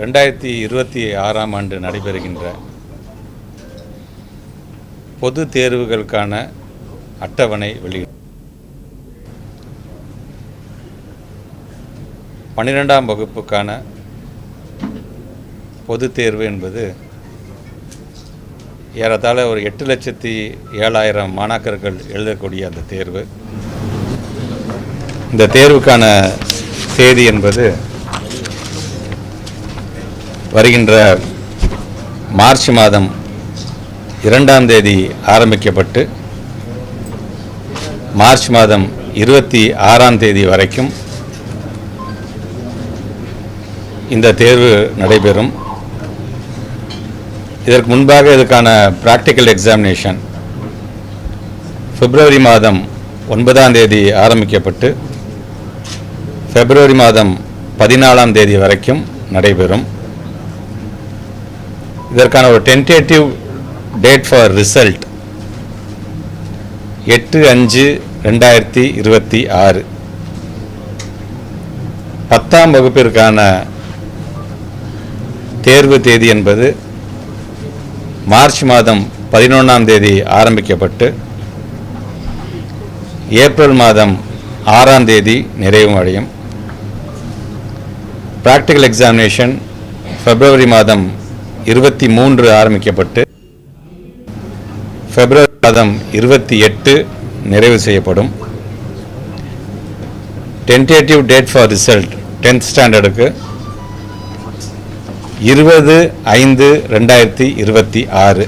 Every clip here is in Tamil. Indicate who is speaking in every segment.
Speaker 1: ரெண்டாயிரத்தி இருபத்தி ஆறாம் ஆண்டு நடைபெறுகின்ற பொது தேர்வுகளுக்கான அட்டவணை வெளியிட பன்னிரெண்டாம் வகுப்புக்கான பொது தேர்வு என்பது ஏறத்தாழ ஒரு எட்டு லட்சத்தி ஏழாயிரம் மாணாக்கர்கள் எழுதக்கூடிய அந்த தேர்வு. இந்த தேர்வுக்கான தேதி என்பது வருகின்ற மார்ச் மாதம் இரண்டாம் தேதி ஆரம்பிக்கப்பட்டு மார்ச் மாதம் இருபத்தி ஆறாம் தேதி வரைக்கும் இந்த தேர்வு நடைபெறும். இதற்கு முன்பாக இதுக்கான ப்ராக்டிக்கல் எக்ஸாமினேஷன் பிப்ரவரி மாதம் ஒன்பதாம் தேதி ஆரம்பிக்கப்பட்டு பிப்ரவரி மாதம் பதினாலாம் தேதி வரைக்கும் நடைபெறும். இதற்கான ஒரு டென்டேட்டிவ் டேட் ஃபார் ரிசல்ட் எட்டு அஞ்சு ரெண்டாயிரத்தி இருபத்தி ஆறு. பத்தாம் வகுப்பிற்கான தேர்வு தேதி என்பது மார்ச் மாதம் பதினொன்றாம் தேதி ஆரம்பிக்கப்பட்டு ஏப்ரல் மாதம் ஆறாம் தேதி நிறைவு அடையும். ப்ராக்டிக்கல் எக்ஸாமினேஷன் பிப்ரவரி மாதம் இருபத்தி மூன்று ஆரம்பிக்கப்பட்டு பிப்ரவரி மாதம் இருபத்தி எட்டு நிறைவு செய்யப்படும். Tentative date for result tenth ஸ்டாண்டர்டுக்கு இருபது ஐந்து ரெண்டாயிரத்தி இருபத்தி ஆறு.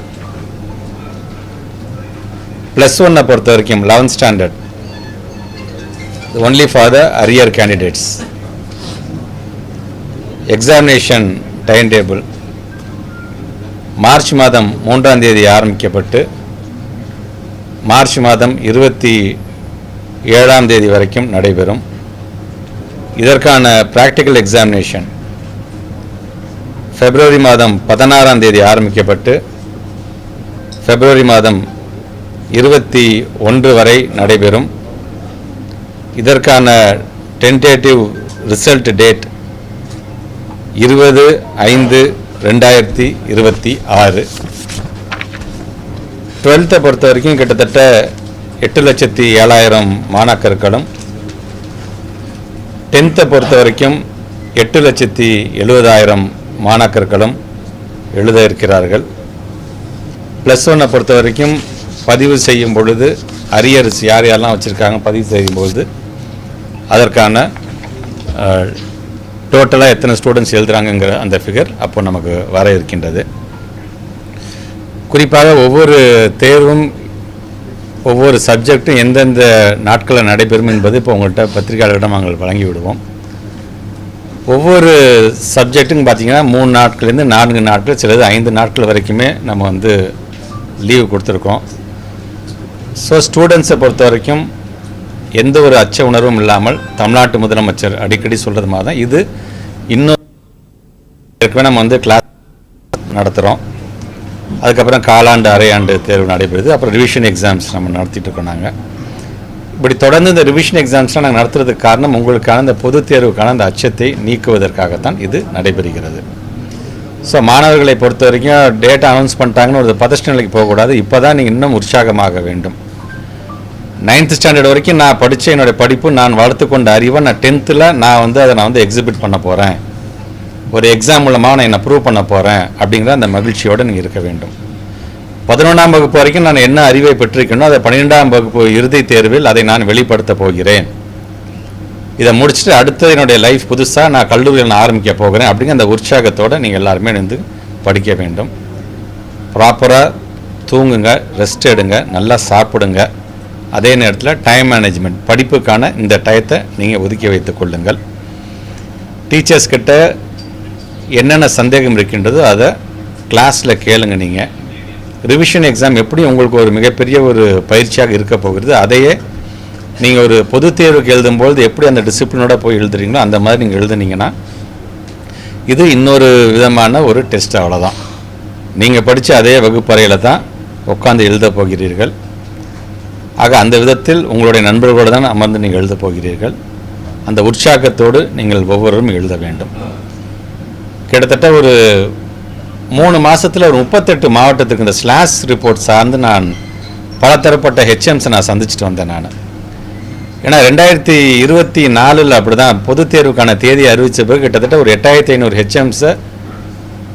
Speaker 1: ப்ளஸ் ஒன்னை பொறுத்த வரைக்கும் eleventh standard only for the arrear candidates examination time table March மாதம் மூன்றாம் தேதி ஆரம்பிக்கப்பட்டு மார்ச் மாதம் இருபத்தி ஏழாம் தேதி வரைக்கும் நடைபெறும். இதற்கான ப்ராக்டிக்கல் எக்ஸாமினேஷன் பிப்ரவரி மாதம் பதினாறாம் தேதி ஆரம்பிக்கப்பட்டு பிப்ரவரி மாதம் இருபத்தி ஒன்று வரை நடைபெறும். இதற்கான டென்டேட்டிவ் ரிசல்ட் டேட் இருபது ஐந்து ரெண்டாயிரத்தி இருபத்தி ஆறு. டுவெல்த்தை பொறுத்த வரைக்கும் கிட்டத்தட்ட எட்டு லட்சத்தி ஏழாயிரம் மாணாக்கர்களும் டென்த்தை பொறுத்த வரைக்கும் எட்டு லட்சத்தி எழுபதாயிரம் மாணாக்கர்களும் எழுத இருக்கிறார்கள். ப்ளஸ் ஒன்னை பொறுத்த வரைக்கும் பதிவு செய்யும் பொழுது அரியர்ஸ் யார் யாரெல்லாம் வச்சுருக்காங்க பதிவு செய்யும் பொழுது அதற்கான டோட்டலாக எத்தனை ஸ்டூடெண்ட்ஸ் எழுதுகிறாங்கங்கிற அந்த ஃபிகர் அப்போ நமக்கு வர இருக்கின்றது. குறிப்பாக ஒவ்வொரு தேர்வும் ஒவ்வொரு சப்ஜெக்டும் எந்தெந்த நாட்களில் நடைபெறும் என்பது இப்போ உங்கள்கிட்ட பத்திரிகையாளர்களிடம் நாங்கள் வழங்கி விடுவோம் ஒவ்வொரு சப்ஜெக்ட்டுன்னு பார்த்தீங்கன்னா மூணு நாட்கள்லேருந்து நான்கு நாட்கள் சிலது ஐந்து நாட்கள் வரைக்குமே நம்ம வந்து லீவு கொடுத்துருக்கோம். ஸோ ஸ்டூடெண்ட்ஸை பொறுத்த வரைக்கும் எந்த ஒரு அச்ச உணர்வும் இல்லாமல் தமிழ்நாட்டு முதலமைச்சர் அடிக்கடி சொல்கிறது மாதிரி தான். இது இன்னும் நம்ம வந்து கிளாஸ் நடத்துகிறோம் அதுக்கப்புறம் காலாண்டு அரையாண்டு தேர்வு நடைபெறுது. அப்புறம் ரிவிஷன் எக்ஸாம்ஸ் நம்ம நடத்திட்டு இருக்கோம் நாங்கள் இப்படி தொடர்ந்து இந்த ரிவிஷன் எக்ஸாம்ஸ்லாம் நாங்கள் நடத்துறதுக்கு காரணம் உங்களுக்கான இந்த பொதுத் தேர்வுக்கான அந்த அச்சத்தை நீக்குவதற்காகத்தான் இது நடைபெறுகிறது. ஸோ மாணவர்களை பொறுத்த வரைக்கும் டேட்டா அனௌன்ஸ் பண்ணிட்டாங்கன்னு ஒரு பதஷ்ட நிலைக்கு போகக்கூடாது. இப்போ தான் நீங்கள் இன்னும் உற்சாகமாக வேண்டும். நைன்த் ஸ்டாண்டர்ட் வரைக்கும் நான் படித்த என்னுடைய படிப்பு நான் வளர்த்துக்கொண்ட அறிவை நான் டென்த்தில் நான் வந்து அதை நான் வந்து எக்ஸிபிட் பண்ண போகிறேன் ஒரு எக்ஸாம் மூலமாக நான் என்னை ப்ரூவ் பண்ண போகிறேன் அப்படிங்கிற அந்த மகிழ்ச்சியோடு நீங்கள் இருக்க வேண்டும். பதினொன்றாம் வகுப்பு வரைக்கும் நான் என்ன அறிவை பெற்றிருக்கணும் அதை பன்னிரெண்டாம் வகுப்பு இறுதித் தேர்வில் அதை நான் வெளிப்படுத்த போகிறேன். இதை முடிச்சுட்டு அடுத்து என்னுடைய லைஃப் புதுசாக நான் கல்லூரியில் நான் ஆரம்பிக்க போகிறேன் அப்படிங்கிற அந்த உற்சாகத்தோடு நீங்கள் எல்லாருமே இருந்து படிக்க வேண்டும். ப்ராப்பராக தூங்குங்க ரெஸ்ட் எடுங்க நல்லா சாப்பிடுங்க. அதே நேரத்தில் டைம் மேனேஜ்மெண்ட் படிப்புக்கான இந்த டயத்தை நீங்கள் ஒதுக்கி வைத்துக் கொள்ளுங்கள். டீச்சர்ஸ் கிட்ட என்னென்ன சந்தேகம் இருக்கின்றதோ அதை கிளாஸில் கேளுங்க நீங்கள் ரிவிஷன் எக்ஸாம் எப்படி உங்களுக்கு ஒரு மிகப்பெரிய ஒரு பயிற்சியாக இருக்க போகிறது அதையே நீங்கள் ஒரு பொது தேர்வுக்கு எழுதும்பொழுது எப்படி அந்த டிசிப்ளினோட போய் எழுதுறீங்களோ அந்த மாதிரி நீங்கள் எழுதுனீங்கன்னா இது இன்னொரு விதமான ஒரு டெஸ்ட் அவ்வளோதான் நீங்கள் படித்த அதே வகுப்பறையில் தான் உட்காந்து எழுத போகிறீர்கள். ஆக அந்த விதத்தில் உங்களுடைய நண்பர்களோடு தான் அமர்ந்து நீங்கள் எழுதப் போகிறீர்கள். அந்த உற்சாகத்தோடு நீங்கள் ஒவ்வொருவரும் எழுத வேண்டும். கிட்டத்தட்ட ஒரு மூணு மாதத்தில் ஒரு முப்பத்தெட்டு மாவட்டத்துக்கு இந்த ஸ்லாஷ் ரிப்போர்ட் சார்ந்து நான் பலதரப்பட்ட ஹெச்எம்ஸை நான் சந்திச்சுட்டு வந்தேன் நான். ஏன்னா ரெண்டாயிரத்தி இருபத்தி நாலில் அப்படி தான் பொதுத் தேர்வுக்கான தேதி அறிவித்த பிறகு கிட்டத்தட்ட ஒரு எட்டாயிரத்தி ஐநூறு ஹெச்எம்ஸை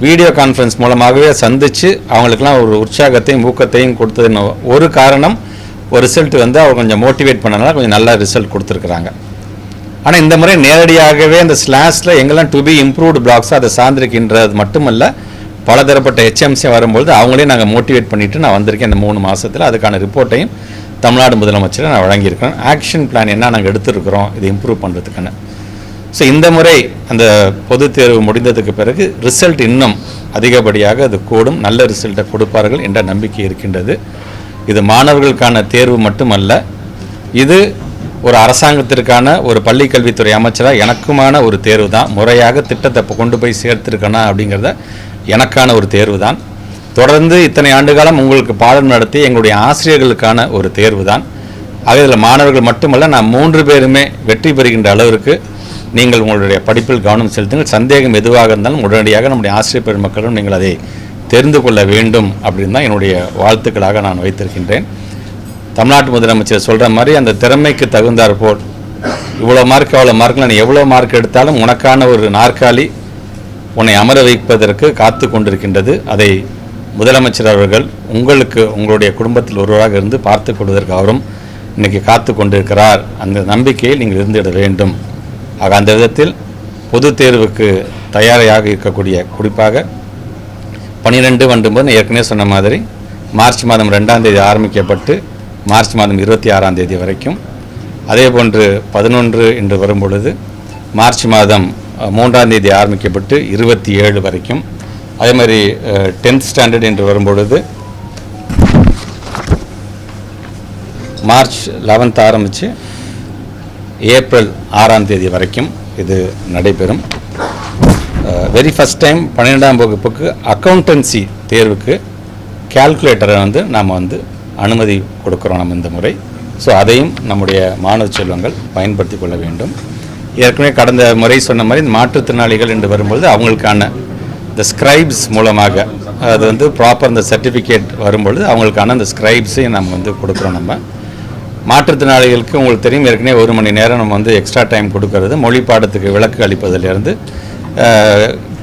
Speaker 1: வீடியோ கான்ஃபரன்ஸ் மூலமாகவே சந்தித்து அவங்களுக்கெல்லாம் ஒரு உற்சாகத்தையும் ஊக்கத்தையும் கொடுத்ததுன்னு ஒரு காரணம் ஒரு ரிசல்ட் வந்து அவங்க கொஞ்சம் மோட்டிவேட் பண்ணனால கொஞ்சம் நல்ல ரிசல்ட் கொடுத்துருக்குறாங்க. ஆனால் இந்த முறை நேரடியாகவே அந்த ஸ்லாஷில் எங்கெல்லாம் டு பி இம்ப்ரூவ்டு பிளாக்ஸ் அதை சார்ந்திருக்கின்றது மட்டுமல்ல பலதரப்பட்ட ஹெச்எம்சி வரும்பொழுது அவங்களையும் நாங்கள் மோட்டிவேட் பண்ணிவிட்டு நான் வந்திருக்கேன் இந்த மூணு மாதத்தில் அதுக்கான ரிப்போர்ட்டையும் தமிழ்நாடு முதலமைச்சரை நான் வழங்கியிருக்கிறேன் ஆக்ஷன் பிளான் என்ன நாங்கள் எடுத்திருக்கிறோம் இதை இம்ப்ரூவ் பண்ணுறதுக்குன்னு ஸோ இந்த முறை அந்த பொதுத் தேர்வு முடிந்ததுக்கு பிறகு ரிசல்ட் இன்னும் அதிகப்படியாக அது கூடும். நல்ல ரிசல்ட்டை கொடுப்பார்கள் என்ற நம்பிக்கை இருக்கின்றது. இது மாணவர்களுக்கான தேர்வு மட்டுமல்ல இது ஒரு அரசாங்கத்திற்கான ஒரு பள்ளிக்கல்வித்துறை அமைச்சராக எனக்குமான ஒரு தேர்வு தான் முறையாக திட்டத்தை கொண்டு போய் சேர்த்துருக்கணும் அப்படிங்கிறத எனக்கான ஒரு தேர்வு தான் தொடர்ந்து இத்தனை ஆண்டு காலம் உங்களுக்கு பாடம் நடத்தி எங்களுடைய ஆசிரியர்களுக்கான ஒரு தேர்வு தான் ஆக இதில் மாணவர்கள் மட்டுமல்ல நான் மூன்று பேருமே வெற்றி பெறுகின்ற அளவிற்கு நீங்கள் உங்களுடைய படிப்பில் கவனம் செலுத்துங்கள். சந்தேகம் எதுவாக இருந்தாலும் உடனடியாக நம்முடைய ஆசிரியர் பெருமக்களும் நீங்கள் அதை தெரிந்து கொள்ள வேண்டும் அப்படின்னு தான் என்னுடைய வாழ்த்துக்களாக நான் வைத்திருக்கின்றேன். தமிழ்நாட்டு முதலமைச்சர் சொல்கிற மாதிரி அந்த திறமைக்கு தகுந்தார் போல். இவ்வளோ மார்க் அவ்வளோ மார்க்கில் நீ எவ்வளோ மார்க் எடுத்தாலும் உனக்கான ஒரு நாற்காலி உன்னை அமர வைப்பதற்கு காத்து கொண்டிருக்கின்றது. அதை முதலமைச்சர் அவர்கள் உங்களுக்கு உங்களுடைய குடும்பத்தில் ஒருவராக இருந்து பார்த்து கொள்வதற்கு அவரும் இன்றைக்கி காத்து கொண்டிருக்கிறார். அந்த நம்பிக்கையில் நீங்கள் இருந்துவிட வேண்டும். ஆக அந்த விதத்தில் பொது தேர்வுக்கு தயாராக இருக்கக்கூடிய குறிப்பாக பன்னிரெண்டு வண்டும்போது நான் ஏற்கனவே சொன்ன மாதிரி மார்ச் மாதம் ரெண்டாம் தேதி ஆரம்பிக்கப்பட்டு மார்ச் மாதம் இருபத்தி ஆறாம் தேதி வரைக்கும். அதே போன்று பதினொன்று என்று வரும்பொழுது மார்ச் மாதம் மூன்றாம் தேதி ஆரம்பிக்கப்பட்டு இருபத்தி ஏழு வரைக்கும். அதே மாதிரி டென்த் ஸ்டாண்டர்ட் என்று வரும்பொழுது மார்ச் லெவன்த் ஆரம்பித்து ஏப்ரல் ஆறாம் தேதி வரைக்கும் இது நடைபெறும். வெரி ஃபஸ்ட் டைம் பன்னிரெண்டாம் வகுப்புக்கு அக்கௌண்டன்சி தேர்வுக்கு கால்குலேட்டரை வந்து நாம் வந்து அனுமதி கொடுக்குறோம் நம்ம இந்த முறை. ஸோ அதையும் நம்முடைய மாணவ செல்வங்கள் பயன்படுத்தி கொள்ள வேண்டும். ஏற்கனவே கடந்த முறை சொன்ன மாதிரி இந்த மாற்றுத்திறனாளிகள் என்று வரும்பொழுது அவங்களுக்கான இந்த ஸ்கிரைப்ஸ் மூலமாக அது வந்து ப்ராப்பர் இந்த சர்டிஃபிகேட் வரும்பொழுது அவங்களுக்கான அந்த ஸ்கிரைப்ஸையும் நம்ம வந்து கொடுக்குறோம் நம்ம. மாற்றுத்திறனாளிகளுக்கு உங்களுக்கு தெரியும் ஏற்கனவே ஒரு மணி நேரம் நம்ம வந்து எக்ஸ்ட்ரா டைம் கொடுக்கறது. மொழி பாடத்துக்கு விளக்கு அளிப்பதிலிருந்து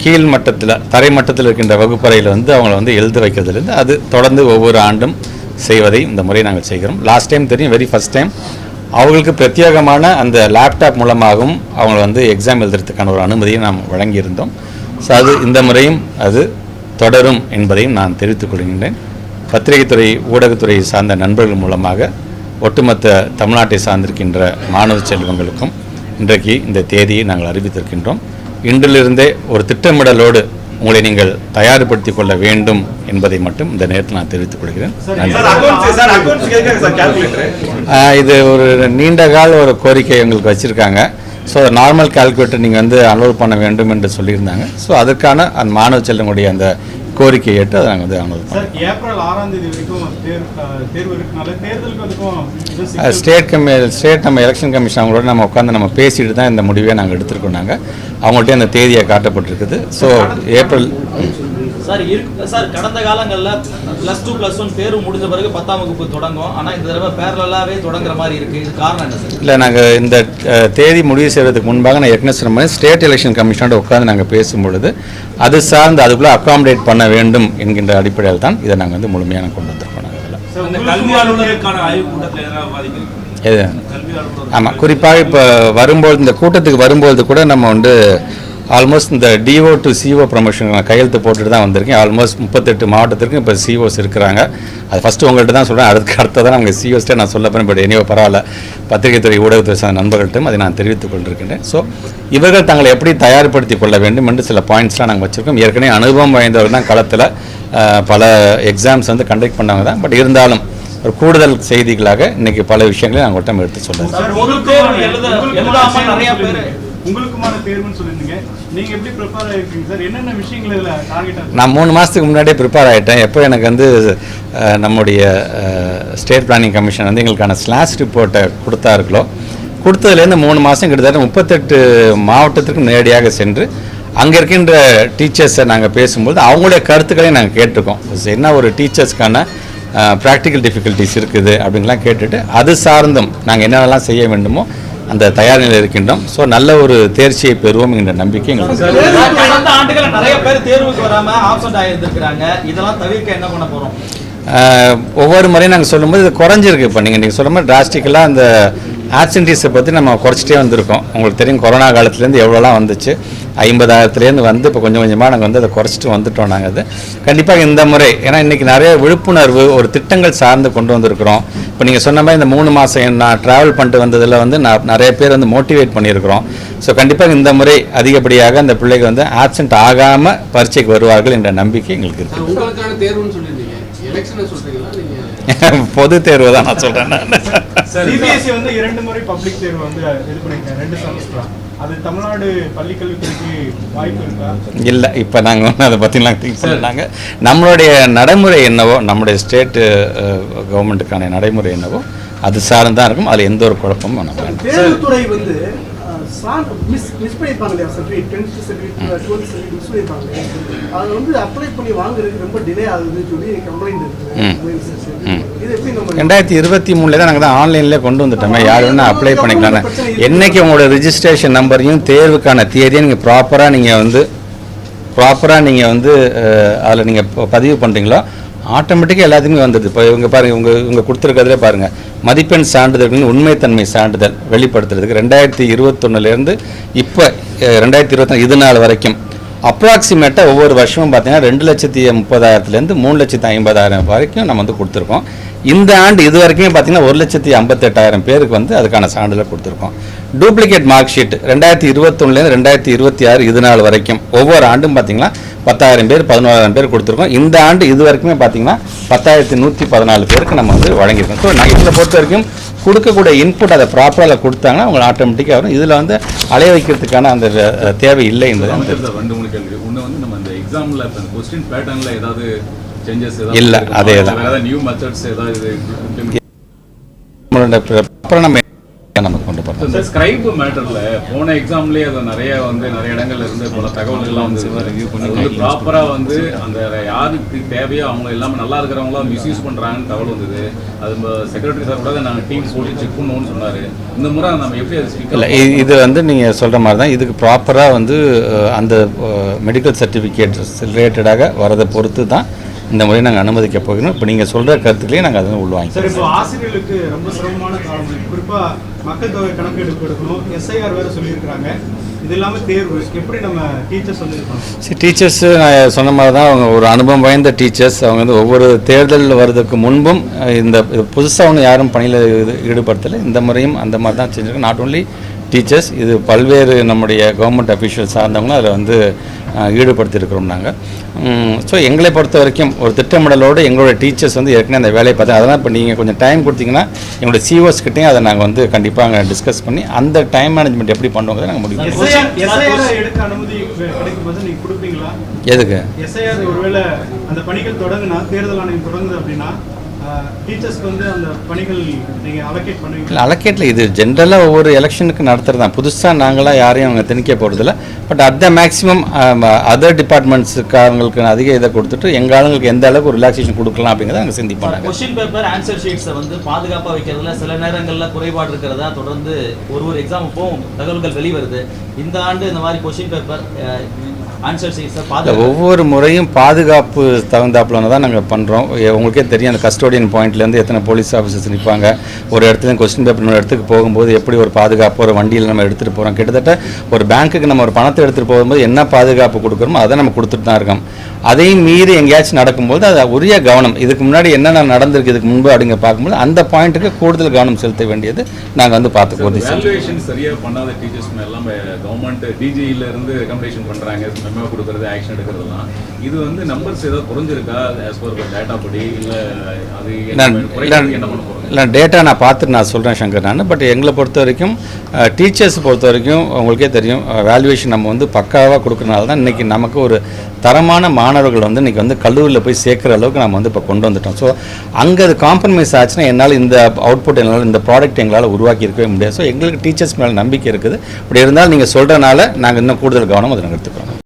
Speaker 1: கீழ் மட்டத்தில் தரை மட்டத்தில் இருக்கின்ற வகுப்பறையில் வந்து அவங்கள வந்து எழுத வைக்கிறதுலேருந்து அது தொடர்ந்து ஒவ்வொரு ஆண்டும் செய்வதை இந்த முறை நாங்கள் செய்கிறோம். லாஸ்ட் டைம் தெரியும் வெரி ஃபஸ்ட் டைம் அவங்களுக்கு பிரத்யேகமான அந்த லேப்டாப் மூலமாகவும் அவங்கள வந்து எக்ஸாம் எழுதுறதுக்கான ஒரு அனுமதியை நாம் வழங்கியிருந்தோம். ஸோ அது இந்த முறையும் அது தொடரும் என்பதையும் நான் தெரிவித்துக் கொள்கின்றேன். பத்திரிகைத்துறை ஊடகத்துறை சார்ந்த நண்பர்கள் மூலமாக ஒட்டுமொத்த தமிழ்நாட்டை சார்ந்திருக்கின்ற மாணவ செல்வங்களுக்கும் இன்றைக்கு இந்த தேதியை நாங்கள் அறிவித்திருக்கின்றோம். இன்றிலிருந்தே ஒரு திட்டமிடலோடு உங்களை நீங்கள் தயார்படுத்திக் கொள்ள வேண்டும் என்பதை மட்டும் இந்த நேரத்தில் நான் தெரிவித்துக் கொள்கிறேன். இது ஒரு நீண்ட கால ஒரு கோரிக்கை எங்களுக்கு வச்சுருக்காங்க. ஸோ நார்மல் கால்குலேட்டர் நீங்கள் வந்து அலோவ் பண்ண வேண்டும் என்று சொல்லியிருந்தாங்க. ஸோ அதுக்கான அந்த மாணவ செல்வங்களுடைய அந்த கோரிக்கையை ஏற்று அதை நாங்கள் வந்து
Speaker 2: சிக்கல்
Speaker 1: ஸ்டேட் கம்மி ஸ்டேட் நம்ம எலெக்ஷன் கமிஷன் அவங்களோட நம்ம உட்காந்து நம்ம பேசிட்டு தான் இந்த முடிவை நாங்கள் எடுத்திருக்கோம் நாங்கள் அவங்கள்ட்ட அந்த தேதியை காட்டப்பட்டிருக்குது. ஸோ ஏப்ரல்
Speaker 3: சார் இருக்கு சார் கடந்த காலங்களில் ப்ளஸ் டூ ப்ளஸ் ஒன் தேர்வு முடிஞ்ச பிறகு பத்தாம் வகுப்பு தொடங்கும் ஆனால் இந்த தடவை பேரலாகவே தொடங்குற மாதிரி இருக்கு. இது காரணம் என்ன சார்?
Speaker 1: இல்லை நாங்கள் இந்த தேதி முடிவு செய்வதற்கு முன்பாக நான் ஏற்கனவே சொன்ன ஸ்டேட் எலெக்ஷன் கமிஷனோட உட்காந்து நாங்கள் பேசும்பொழுது அது சார்ந்து அதுக்குள்ளே அகாமடேட் பண்ண வேண்டும் என்கின்ற அடிப்படையில் தான் இதை நாங்கள் வந்து முழுமையாக கொண்டு வந்திருக்கோம் நாங்கள் ஆமாம் குறிப்பாக இப்போ வரும்போது இந்த கூட்டத்துக்கு வரும்போது கூட நம்ம வந்து ஆல்மோஸ்ட் இந்த டிஓ டு சிஓ ப்ரமோஷன் நான் கையெழுத்து போட்டுட்டு தான் வந்திருக்கேன். ஆல்மோஸ்ட் முப்பத்தெட்டு மாவட்டத்திற்கு இப்போ சிஓஸ் இருக்கிறாங்க. அது ஃபஸ்ட்டு உங்கள்கிட்ட தான் சொல்கிறேன் அதுக்கு அடுத்ததான் அவங்க சிஓஸ்ட்டே நான் சொல்ல போகிறேன் பட் எனியோ பரவாயில்ல. பத்திரிகைத்துறை ஊடகத்துறை சார்ந்த நண்பர்கள்ட்டும் அதை நான் தெரிவித்துக் கொண்டிருக்கின்றேன். ஸோ இவர்கள் தங்களை எப்படி தயார்படுத்திக் கொள்ள வேண்டும் என்று சில பாயிண்ட்ஸ்லாம் நாங்கள் வச்சுருக்கோம். ஏற்கனவே அனுபவம் வாய்ந்தவர் தான் களத்தில் பல எக்ஸாம்ஸ் வந்து கண்டக்ட் பண்ணவங்க தான். பட் இருந்தாலும் ஒரு கூடுதல் செய்திகளாக இன்னைக்கு பல விஷயங்களை நாங்கள் ஒட்டம் எடுத்து சொல்லுறேன்
Speaker 2: நீங்க எப்படி ப்ரிப்பேர் ஆயிருக்கீங்க சார் என்னென்ன விஷயங்கள்
Speaker 1: நான் மூணு மாதத்துக்கு முன்னாடியே ப்ரிப்பேர் ஆகிட்டேன் எப்போ எனக்கு வந்து நம்முடைய ஸ்டேட் பிளானிங் கமிஷன் வந்து எங்களுக்கான ஸ்லாஷ் ரிப்போர்ட்டை கொடுத்தார்களோ கொடுத்ததுலேருந்து மூணு மாதம் கிட்டத்தட்ட முப்பத்தெட்டு மாவட்டத்திற்கு நேரடியாக சென்று அங்கே இருக்கின்ற டீச்சர்ஸை நாங்கள் பேசும்போது அவங்களுடைய கருத்துக்களையும் நாங்கள் கேட்டிருக்கோம். என்ன ஒரு டீச்சர்ஸ்க்கான ப்ராக்டிக்கல் டிஃபிகல்ட்டிஸ் இருக்குது அப்படின்லாம் கேட்டுட்டு அது சார்ந்தும் நாங்கள் என்னென்னலாம் செய்ய வேண்டுமோ அந்த தயார் நிலையில் இருக்கின்றோம். ஸோ நல்ல ஒரு தேர்ச்சியை பெறுவோம் என்ற நம்பிக்கை எங்களுக்கு ஒவ்வொரு முறையும் நாங்கள் சொல்லும்போது இது குறைஞ்சிருக்கு. இப்போ நீங்கள் நீங்கள் சொல்ல மாதிரி டிராஸ்டிக்கலாக அந்த ஆப்சன்டீஸை பற்றி நம்ம குறைச்சிட்டே வந்திருக்கோம். உங்களுக்கு தெரியும் கொரோனா காலத்துலேருந்து எவ்வளோலாம் வந்துச்சு? ஐம்பதாயிரத்துலேருந்து வந்து இப்போ கொஞ்சம் கொஞ்சமாக நாங்கள் வந்து அதை குறைச்சிட்டு வந்துட்டோம் நாங்கள் அது. கண்டிப்பாக இந்த முறை ஏன்னா இன்றைக்கி நிறைய விழிப்புணர்வு ஒரு திட்டங்கள் சார்ந்து கொண்டு வந்திருக்கிறோம். இப்போ நீங்கள் சொன்ன மாதிரி இந்த மூணு மாதம் நான் ட்ராவல் பண்ணிட்டு வந்ததில் வந்து நான் நிறைய பேர் வந்து மோட்டிவேட் பண்ணியிருக்கிறோம். ஸோ கண்டிப்பாக இந்த முறை அதிகப்படியாக அந்த பிள்ளைகள் வந்து ஆப்சென்ட் ஆகாமல் பரீட்சைக்கு வருவார்கள் என்ற நம்பிக்கை எங்களுக்கு இருக்குது பொது தேர்வு தான் நான் சொல்கிறேன் நான்.
Speaker 2: சிபிஎஸ்சி வந்து இரண்டு முறை பப்ளிக் தேர்வு வந்து இது பண்ணிருக்காங்க ரெண்டு செமஸ்டரா அது தமிழ்நாடு பள்ளிக்கல்வித்துறைக்கு வாய்ப்பு இருக்கா?
Speaker 1: இல்லை இப்போ நாங்கள் ஒன்றும் அதை பற்றிலாம் திங்க் பண்ணலாங்க நம்மளுடைய நடைமுறை என்னவோ நம்முடைய ஸ்டேட்டு கவர்மெண்ட்டுக்கான நடைமுறை என்னவோ அது சார்ந்து தான் இருக்கும். அதில் எந்த ஒரு குழப்பமும் நம்ம
Speaker 4: தேர்வுத்துறை வந்து மிஸ் மிஸ் பண்ணியிருப்பாங்க இல்லையா certificate tenth certificate twelfth certificate miss பண்ணியிருப்பாங்க? அதை வந்து அப்ளை பண்ணி வாங்குறதுக்கு ரொம்ப டிலே ஆகுதுன்னு சொல்லி கம்ப்ளைண்ட்
Speaker 1: ம்.
Speaker 4: இருக்குது இது எப்படி நம்ம
Speaker 1: ரெண்டாயிரத்தி இருபத்தி மூணில் தான் நாங்கள் தான் ஆன்லைன்லேயே கொண்டு வந்துட்டோமே. யார் வேணால் அப்ளை பண்ணிக்கலாம்னு. என்னைக்கு உங்களோட ரிஜிஸ்ட்ரேஷன் நம்பரையும் தேர்வுக்கான தேதியை நீங்கள் ப்ராப்பராக நீங்கள் வந்து ப்ராப்பராக நீங்கள் வந்து அதில் நீங்கள் பதிவு பண்ணுறீங்களோ ஆட்டோமேட்டிக்காக எல்லாத்துக்குமே வந்தது. இப்போ இவங்க பாருங்கள் இவங்க இவங்க கொடுத்துருக்கிறதுலே பாருங்கள் மதிப்பெண் சான்றிதழ்களின் உண்மைத்தன்மை சான்றிதழ் வெளிப்படுத்துறதுக்கு ரெண்டாயிரத்தி இருபத்தொன்னுலேருந்து இப்போ ரெண்டாயிரத்தி இருபத்தி இது நாள் வரைக்கும். அப்ராக்சிமேட்டாக ஒவ்வொரு வருஷமும் பார்த்தீங்கன்னா ரெண்டு லட்சத்தி முப்பதாயிரத்துலேருந்து மூணு லட்சத்தி ஐம்பதாயிரம் வரைக்கும் நம்ம வந்து கொடுத்துருக்கோம். இந்த ஆண்டு இது வரைக்கும் பார்த்தீங்கன்னா ஒரு லட்சத்தி ஐம்பத்தெட்டாயிரம் பேருக்கு வந்து அதுக்கான சான்றிதழ் கொடுத்துருக்கோம். டூப்ளிகேட் மார்க் ஷீட் ரெண்டாயிரத்தி இருபத்தொன்னுலேருந்து ரெண்டாயிரத்தி இருபத்தி ஆறு இது நாள் வரைக்கும். ஒவ்வொரு ஆண்டும் பார்த்தீங்கன்னா பத்தாயிரம் பேர் பதினோராயிரம் பேர் கொடுத்துருக்கோம். இந்த ஆண்டு இது வரைக்குமே பார்த்தீங்கன்னா பத்தாயிரத்தி நூற்றி பதினாலு பேருக்கு நம்ம வந்து வழங்கியிருக்கோம். ஸோ நான் இதில் பொறுத்த வரைக்கும் கொடுக்கக்கூடிய இன்புட் அதை ப்ராப்பராக கொடுத்தாங்கன்னா அவங்க ஆட்டோமேட்டிக்காக வரும். இதில் வந்து அலைய வைக்கிறதுக்கான அந்த தேவை இல்லை என்பது
Speaker 5: ரெண்டு மூணு கேள்வி. ஒன்று வந்து நம்ம இந்த எக்ஸாமில் கொஸ்டின் பேட்டர்னில் ஏதாவது சேஞ்சஸ்
Speaker 1: இல்ல, அதே தான்.
Speaker 5: நியூ மெத்தட்ஸ் ஏதாவது
Speaker 1: அப்புறம் நம்ம நம்ம கொண்டு போகிறோம்
Speaker 5: இந்த ஸ்கிரைப் மேட்டர்ல போன எக்ஸாம்லயே அது நிறைய வந்து நிறைய இடங்கள்ல இருந்து பல தகவல்கள்லாம் வந்து அது வந்து ப்ராப்பரா வந்து அந்த யாருக்கு தேவையோ அவங்க எல்லாமே நல்லா இருக்கிறவங்களாம் மிஸ்யூஸ் பண்றாங்கன்னு தகவல் வந்தது. அது செக்ரட்டரி சார் கூட நாங்கள் டீம் போட்டு செக் பண்ணுவோம்னு சொன்னாரு. இந்த முறை நம்ம எப்படி அதை
Speaker 1: இல்லை
Speaker 5: பண்ண
Speaker 1: இது வந்து நீங்கள் சொல்கிற மாதிரி தான் இதுக்கு ப்ராப்பராக வந்து அந்த மெடிக்கல் சர்டிஃபிகேட் ரிலேட்டடாக வரதை பொறுத்து தான் இந்த முறை நாங்கள் அனுமதிக்க போகிறோம். இப்போ நீங்கள் சொல்கிற கருத்துக்களையும் நாங்கள் அதை
Speaker 2: சார் இப்போ ஆசிரியர்களுக்கு ரொம்ப சிரமமான காலம் இருக்கு. குறிப்பா மக்கள் தொகை கணக்கெடுப்பு எடுக்கணும். எஸ்ஐஆர் வேற சொல்லியிருக்கிறாங்க. இது இல்லாம தேர்வு. எப்படி நம்ம டீச்சர்ஸ் வந்து
Speaker 1: சரி டீச்சர்ஸு நான் சொன்ன மாதிரி தான் அவங்க ஒரு அனுபவம் வாய்ந்த டீச்சர்ஸ் அவங்க வந்து ஒவ்வொரு தேர்தல் வர்றதுக்கு முன்பும் இந்த புதுசாக ஒன்று யாரும் பணியில் ஈடுபடுத்தலை. இந்த முறையும் அந்த மாதிரி தான் செஞ்சுருக்கோம் நாட் ஓன்லி டீச்சர்ஸ் இது பல்வேறு நம்முடைய கவர்மெண்ட் அஃபிஷியல் சார்ந்தவங்களும் அதில் வந்து ஈடுபடுத்தியிருக்கிறோம் நாங்கள் ஸோ எங்களை பொறுத்த வரைக்கும் ஒரு திட்டமிடலோடு எங்களோட டீச்சர்ஸ் வந்து ஏற்கனவே அந்த வேலையை பார்த்தா அதெல்லாம் இப்போ நீங்கள் கொஞ்சம் டைம் கொடுத்தீங்கன்னா எங்களோட சிஓஸ் கிட்டேயும் அதை நாங்கள் வந்து கண்டிப்பாக டிஸ்கஸ் பண்ணி அந்த டைம் மேனேஜ்மெண்ட் எப்படி பண்ணுவோங்கிறத நாங்கள் முடிவு எதுக்கு?
Speaker 2: டீச்சர்ஸ்க்கு வந்து அந்த பணிகள் நீங்க அலோகேட் பண்ணுவீங்க
Speaker 1: இல்லை அலக்கேட்டில் இது ஜென்ரலாக ஒவ்வொரு எலெக்ஷனுக்கு நடத்துறது தான். புதுசாக நாங்களாம் யாரையும் அவங்க திணிக்க போகிறதில்ல but at the maximum other டிபார்ட்மெண்ட்ஸுக்காரங்களுக்கு அதிக இதை கொடுத்துட்டு எங்கள் ஆளுங்களுக்கு எந்த அளவுக்கு ரிலாக்ஸேஷன் கொடுக்கலாம் அப்படிங்கிறத அங்கே சிந்திப்பாங்க.
Speaker 3: கொஸ்டின் பேப்பர் ஆன்சர் ஷீட்ஸை வந்து பாதுகாப்பா வைக்கிறதுல சில நேரங்கள்ல குறைபாடு இருக்கிறதா தொடர்ந்து ஒரு ஒரு எக்ஸாமுக்கும் தகவல்கள் வெளிவருது. இந்த ஆண்டு இந்த மாதிரி கொஸ்டின் பேப்பர்
Speaker 1: ஒவ்வொரு முறையும் பாதுகாப்பு தகுந்தாப்புல தான் நாங்கள் பண்ணுறோம் உங்களுக்கே தெரியும் அந்த கஸ்டோடியன் பாயிண்ட்லேருந்து எத்தனை போலீஸ் ஆஃபீஸர்ஸ் நிற்பாங்க ஒரு இடத்துல கொஸ்டின் பேப்பர் இன்னொரு இடத்துக்கு போகும்போது எப்படி ஒரு பாதுகாப்பு ஒரு வண்டியில் நம்ம எடுத்துகிட்டு போகிறோம் கிட்டத்தட்ட ஒரு பேங்க்குக்கு நம்ம ஒரு பணத்தை எடுத்துகிட்டு போகும்போது என்ன பாதுகாப்பு கொடுக்குறோமோ அதை நம்ம கொடுத்துட்டு தான் இருக்கோம். அதையும் மீறி எங்கேயாச்சும் நடக்கும்போது அது உரிய கவனம். இதுக்கு முன்னாடி என்னென்ன நடந்திருக்கு இதுக்கு முன்பு அப்படிங்க பார்க்கும்போது அந்த பாயிண்ட்டுக்கு கூடுதல் கவனம் செலுத்த வேண்டியது நாங்கள் வந்து பார்த்து உறுதி செய்வோம்
Speaker 5: வேல்யூவேஷன் சரியா பண்ணாத டீச்சர்ஸ் எல்லாம் கவர்மெண்ட் டிஜில இருந்து ரெக்கமெண்டேஷன் பண்றாங்க. மெமோ கொடுக்கறது ஆக்ஷன் எடுக்கிறதுலாம். இது வந்து நம்பர்ஸ் ஏதாவது குறைஞ்சிருக்கா? As per டேட்டா படி இல்ல அது என்ன பண்ண
Speaker 1: இல்லை டேட்டா நான் பார்த்துட்டு நான் சொல்கிறேன் சங்கர் நான். பட் எங்களை பொறுத்த வரைக்கும் டீச்சர்ஸ் பொறுத்த வரைக்கும் உங்களுக்கே தெரியும் வேல்யூவேஷன் நம்ம வந்து பக்காவாக கொடுக்கறனால தான் இன்றைக்கி நமக்கு ஒரு தரமான மாணவர்கள் வந்து இன்றைக்கி வந்து கல்லூரியில் போய் சேர்க்குற அளவுக்கு நம்ம வந்து இப்போ கொண்டு வந்துட்டோம். ஸோ அங்கே அது காம்ப்ரமைஸ் ஆச்சுன்னா என்னால் இந்த அவுட்புட் என்னால் இந்த ப்ராடக்ட் எங்களால் உருவாக்கி இருக்கவே முடியாது. ஸோ எங்களுக்கு டீச்சர்ஸ் மேலே நம்பிக்கை இருக்குது. இப்படி இருந்தாலும் நீங்கள் சொல்கிறனால நாங்கள் இன்னும் கூடுதல் கவனம் அதை எடுத்துக்கிறோம்